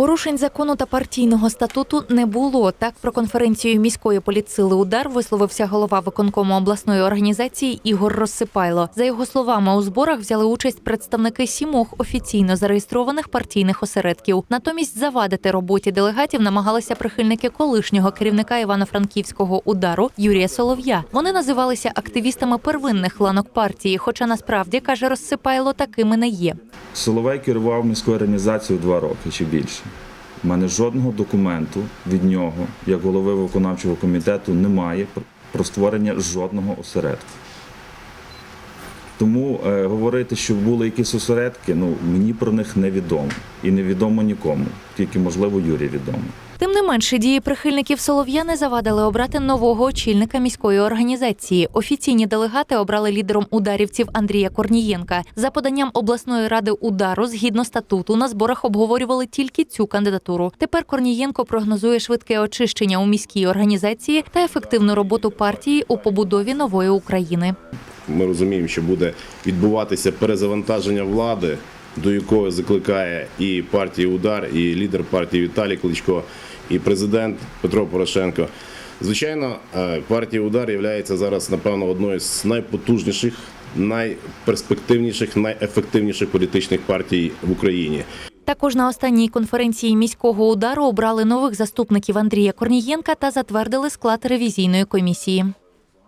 Порушень закону та партійного статуту не було. Так про конференцію міської політсили удар висловився голова виконкому обласної організації Ігор Розсипайло. За його словами, у зборах взяли участь представники сімох офіційно зареєстрованих партійних осередків. Натомість завадити роботі делегатів намагалися прихильники колишнього керівника Івано-Франківського удару Юрія Солов'я. Вони називалися активістами первинних ланок партії, хоча насправді каже Розсипайло, такими не є. Соловей керував міською організацією два роки чи більше. У мене жодного документу від нього, як голови виконавчого комітету, немає про- створення жодного осередку. Тому е, говорити, що були якісь осередки, ну мені про них невідомо. І невідомо нікому, тільки можливо Юрі відомо. Тим не менше, дії прихильників Солов'я не завадили обрати нового очільника міської організації. Офіційні делегати обрали лідером ударівців Андрія Корнієнка. За поданням обласної ради удару, згідно статуту, на зборах обговорювали тільки цю кандидатуру. Тепер Корнієнко прогнозує швидке очищення у міській організації та ефективну роботу партії у побудові нової України. Ми розуміємо, що буде відбуватися перезавантаження влади, до якого закликає і партія Удар, і лідер партії Віталій Кличко, і президент Петро Порошенко. Звичайно, е, партія Удар є зараз, напевно, одною з найпотужніших, найперспективніших, найефективніших політичних партій в Україні. Також на останній конференції міського удару обрали нових заступників Андрія Корнієнка та затвердили склад ревізійної комісії.